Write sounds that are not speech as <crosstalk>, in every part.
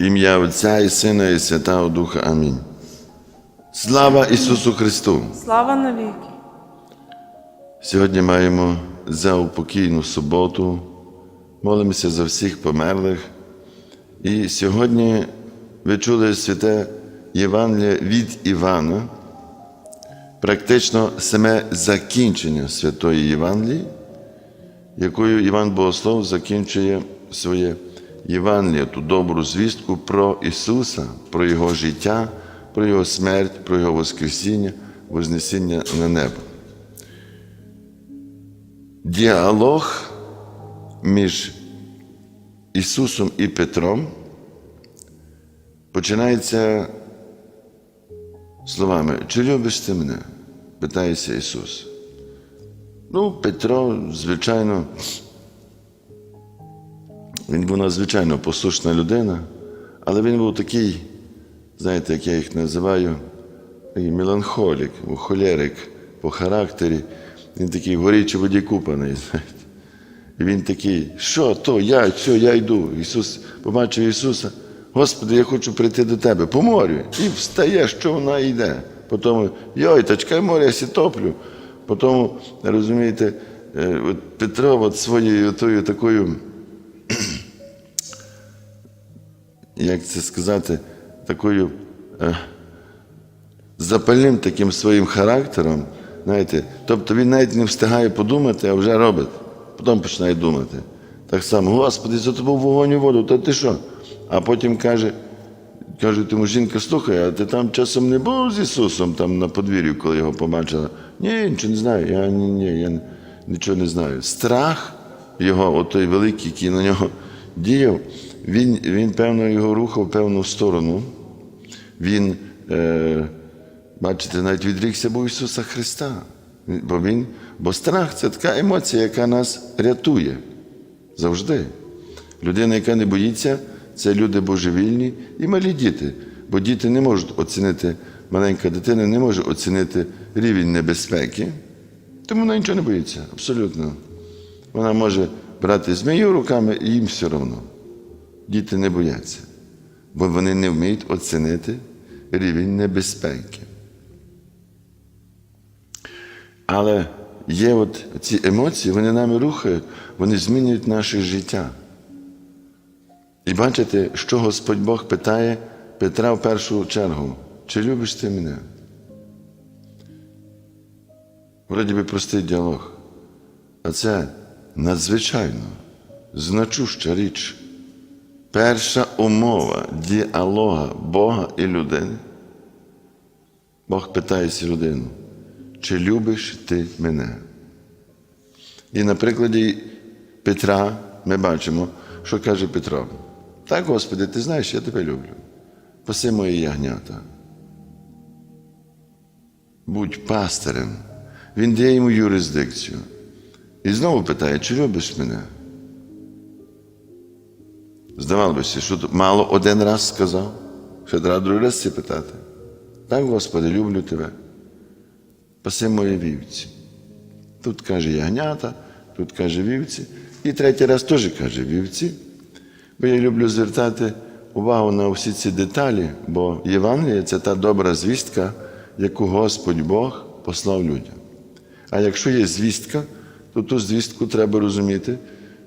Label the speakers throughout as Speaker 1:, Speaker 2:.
Speaker 1: Ім'я Отця і Сина, і Святого Духа. Амінь. Слава Ісусу Христу!
Speaker 2: Слава навіки!
Speaker 1: Сьогодні маємо за упокійну суботу, молимося за всіх померлих. І сьогодні ви чули святе Євангеліє від Івана, практично саме закінчення святої Євангелії, якою Іван Богослов закінчує своє Євангеліє, ту добру звістку про Ісуса, про Його життя, про Його смерть, про Його Воскресіння, Вознесіння на небо. Діалог між Ісусом і Петром починається словами Чи любиш ти мене? питається Ісус. Ну, Петро, звичайно, він був надзвичайно послушна людина, але він був такий, знаєте, як я їх називаю, меланхолік, холерик по характері. Він такий в горічій воді купаний. <laughs> знаєте. І він такий, що то, я, все, я йду. Ісус побачив Ісуса. Господи, я хочу прийти до тебе, по морю. І встає, що вона йде. Потім, йой, та чекай море, я сі топлю. Потім, розумієте, е, Петро от своєю тою такою, як це сказати, такою е, запальним таким своїм характером, знаєте, тобто він навіть не встигає подумати, а вже робить. Потім починає думати. Так само, Господи, за тобою вогонь і воду, та ти що? А потім каже, каже, тому жінка, слухай, а ти там часом не був з Ісусом там на подвір'ю, коли його побачила? Ні, нічого не знаю, я ні, ні, я нічого не знаю. Страх його, отой великий, який на нього діяв, він, він певно, його рухав певну сторону. Він, е, бачите, навіть відрікся був Ісуса Христа. Бо, він, бо страх це така емоція, яка нас рятує завжди. Людина, яка не боїться, це люди божевільні і малі діти. Бо діти не можуть оцінити, маленька дитина не може оцінити рівень небезпеки, тому вона нічого не боїться, абсолютно. Вона може брати змію руками і їм все одно. Діти не бояться, бо вони не вміють оцінити рівень небезпеки. Але є от ці емоції, вони нами рухають, вони змінюють наше життя. І бачите, що Господь Бог питає Петра в першу чергу, чи любиш ти мене? Вроді би простий діалог. А це надзвичайно значуща річ. Перша умова діалога Бога і людини. Бог питає людину, чи любиш ти мене? І на прикладі Петра ми бачимо, що каже Петро. Так, Господи, ти знаєш, я тебе люблю. Паси мої ягнята. Будь пастирем. Він дає йому юрисдикцію. І знову питає, чи любиш мене? Здавалося, що мало один раз сказав, ще треба другий раз це питати. Так, Господи, люблю тебе. Паси мої вівці. Тут каже ягнята, тут каже вівці. І третій раз теж каже вівці. Бо я люблю звертати увагу на всі ці деталі, бо Євангеліє це та добра звістка, яку Господь Бог послав людям. А якщо є звістка, то ту звістку треба розуміти,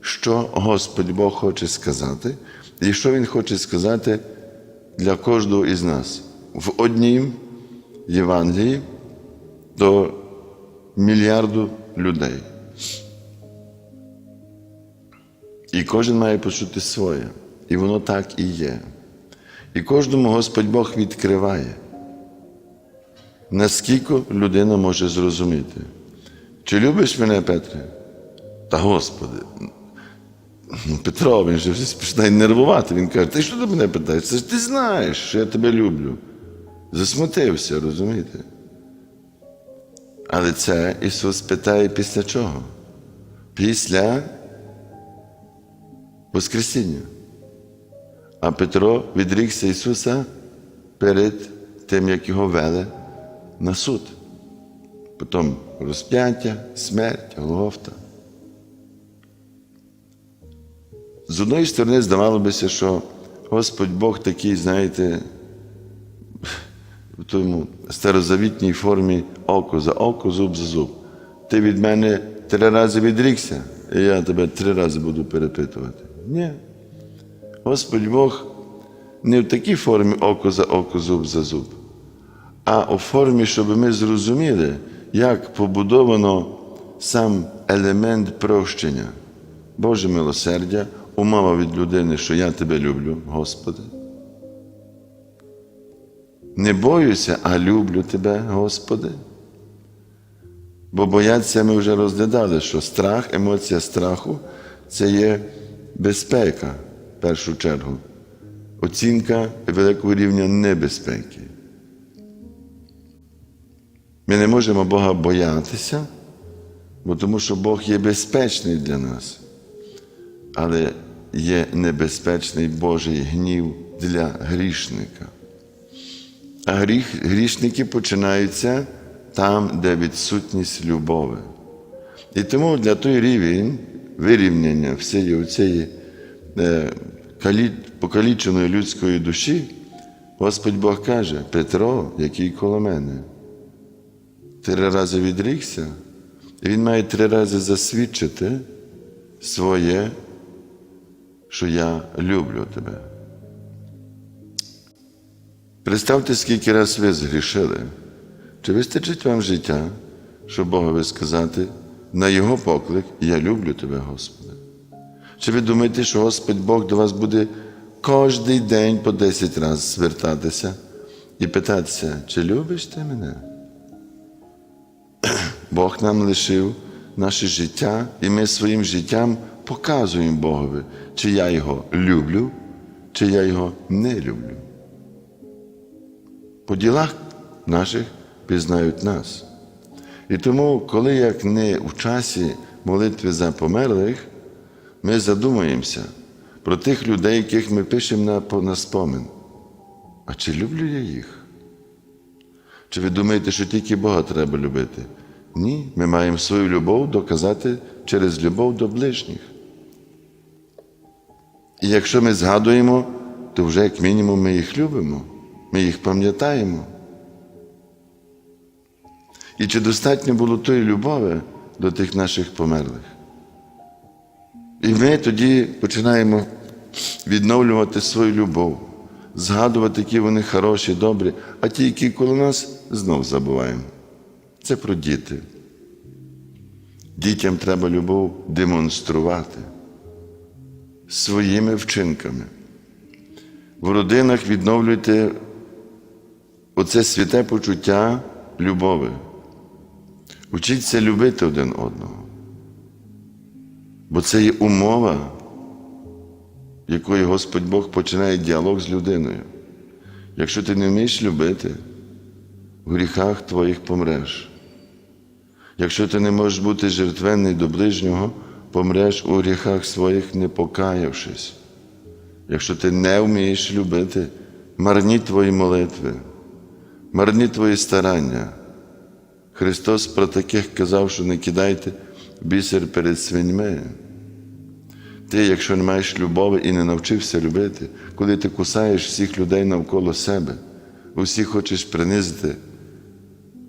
Speaker 1: що Господь Бог хоче сказати, і що Він хоче сказати для кожного із нас в однім Євангелії до мільярду людей. І кожен має почути своє. І воно так і є. І кожному Господь Бог відкриває, наскільки людина може зрозуміти. Чи любиш мене, Петре? Та Господи. Ну, Петро, він же вже починає нервувати. Він каже, ти що ти мене питаєш? Це ж ти знаєш, що я тебе люблю. Засмутився, розумієте? Але це Ісус питає після чого? Після Воскресіння. А Петро відрікся Ісуса перед тим, як його вели на суд. Потім розп'яття, смерть, Голгофта. З одної сторони, здавалося що Господь Бог такий, знаєте, в тому старозавітній формі око за око, зуб за зуб. Ти від мене три рази відрікся, і я тебе три рази буду перепитувати. Ні. Господь Бог не в такій формі око за око, зуб за зуб, а у формі, щоб ми зрозуміли, як побудовано сам елемент прощення, Боже милосердя, умова від людини, що я тебе люблю, Господи. Не боюся, а люблю тебе, Господи. Бо бояться ми вже розглядали, що страх, емоція страху це є безпека в першу чергу, оцінка великого рівня небезпеки. Ми не можемо Бога боятися, бо тому що Бог є безпечний для нас, але є небезпечний Божий гнів для грішника. А гріх, грішники починаються там, де відсутність любові. І тому для той рівень вирівняння всієї цієї е, покаліченої людської душі, Господь Бог каже, Петро, який коло мене, три рази відрікся, і він має три рази засвідчити своє, що я люблю тебе. Представте, скільки раз ви згрішили. Чи вистачить вам життя, щоб Богові сказати на Його поклик Я люблю тебе, Господи? Чи ви думаєте, що Господь Бог до вас буде кожний день по 10 разів звертатися і питатися, чи любиш ти мене? Бог нам лишив наше життя, і ми своїм життям показуємо Богові, чи я його люблю, чи я його не люблю. По ділах наших пізнають нас. І тому, коли як не в часі молитви за померлих, ми задумаємося про тих людей, яких ми пишемо на, на спомин. А чи люблю я їх? Чи ви думаєте, що тільки Бога треба любити? Ні, ми маємо свою любов доказати через любов до ближніх. І якщо ми згадуємо, то вже як мінімум ми їх любимо, ми їх пам'ятаємо. І чи достатньо було тої любові до тих наших померлих? І ми тоді починаємо відновлювати свою любов, згадувати, які вони хороші, добрі, а ті, які коло нас, знов забуваємо. Це про діти. Дітям треба любов демонструвати своїми вчинками. В родинах відновлюйте оце святе почуття любові. Учіться любити один одного. Бо це є умова, якою Господь Бог починає діалог з людиною. Якщо ти не вмієш любити, в гріхах твоїх помреш. Якщо ти не можеш бути жертвенний до ближнього, помреш у гріхах своїх, не покаявшись. Якщо ти не вмієш любити, марні твої молитви, марні твої старання. Христос про таких казав, що не кидайте бісер перед свиньми. Ти, якщо не маєш любові і не навчився любити, коли ти кусаєш всіх людей навколо себе, усіх хочеш принизити,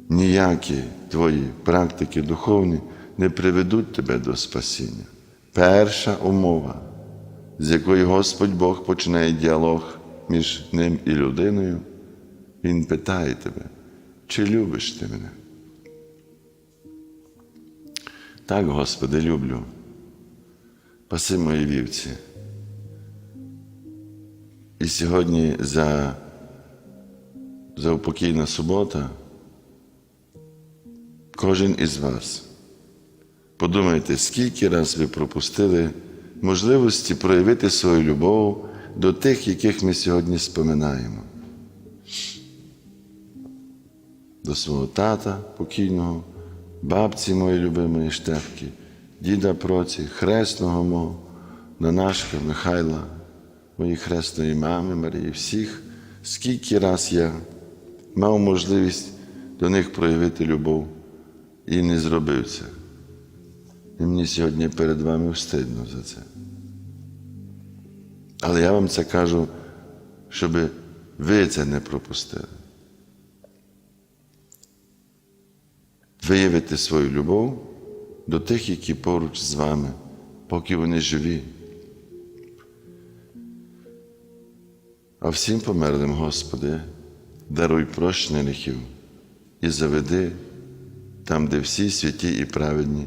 Speaker 1: ніякі твої практики духовні не приведуть тебе до спасіння. Перша умова, з якої Господь Бог починає діалог між ним і людиною, Він питає тебе, чи любиш ти мене? Так, Господи, люблю. Паси мої вівці. І сьогодні за, за упокійна субота кожен із вас. Подумайте, скільки раз ви пропустили можливості проявити свою любов до тих, яких ми сьогодні споминаємо. До свого тата покійного, бабці моєї любимої Штефки, діда проці, хресного мого, Нанашка, Михайла, моєї хресної мами Марії, всіх, скільки раз я мав можливість до них проявити любов і не зробив це. І мені сьогодні перед вами встидно за це. Але я вам це кажу щоб ви це не пропустили. Виявити свою любов до тих, які поруч з вами, поки вони живі. А всім померлим, Господи, даруй прощення гріхів і заведи там, де всі святі і праведні